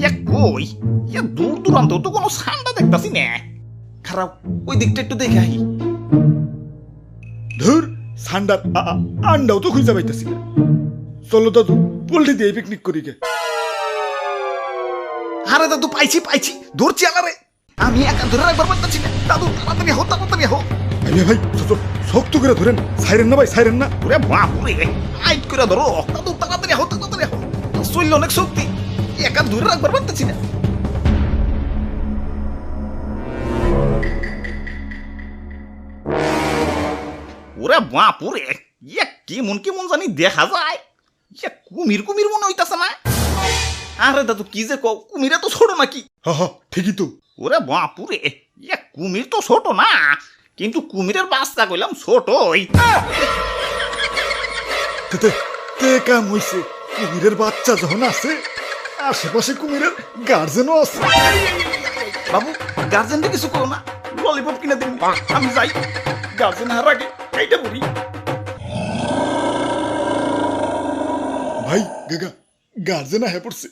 ইয়া কই? ইয়া দূর দূরান্ত, তো কোনো সান্ডা দেখতাছি না। খারাপ, ওই দিকটা একটু দেখে আহি। ধুর সান্ডার আন্ডাও তো খুঁজে পাইতেছি চলো দাদু, পোল্ট্রি দিয়ে পিকনিক করি গে। আরে দাদু, পাইছি পাইছি, ধরছি আলারে। আমি একা ধরে রাখবার পারতাছি না। দাদু, তাড়াতাড়ি হো তাড়াতাড়ি হো ভাই ভাই শক্ত করে ধরেন। সাইরেন না ভাই, সাইরেন না। ওরে বাপুরে আইট করে ধরো। দাদু, তাড়াতাড়ি হো তাড়াতাড়ি হো শরীর অনেক শক্তি। একা ধরে রাখবার পারতাছি না ওরে বাপুরে ইয়া কেমন কেমন জানি দেখা যায় ইয়া কুমির কুমির মনে হইতাছে না আরে দাদু কি যে কও কুমিরে তো ছোট নাকি ঠিকই তো ওরে বাপুরে ইয়া কুমির তো ছোট না কিন্তু কুমিরের বাচ্চা কইলাম তে কাম হইছে কুমিরের বাচ্চা যখন আছে আশেপাশে কুমিরের গার্জেনও আছে। বাবু গার্জেনটা কিছু করো না। ললিপপ কিনে দিন। আমি যাই। গার্জেন হার আগে এইটা বলি ভাই গেগা গার্জেন হ্যাঁ পড়ছে।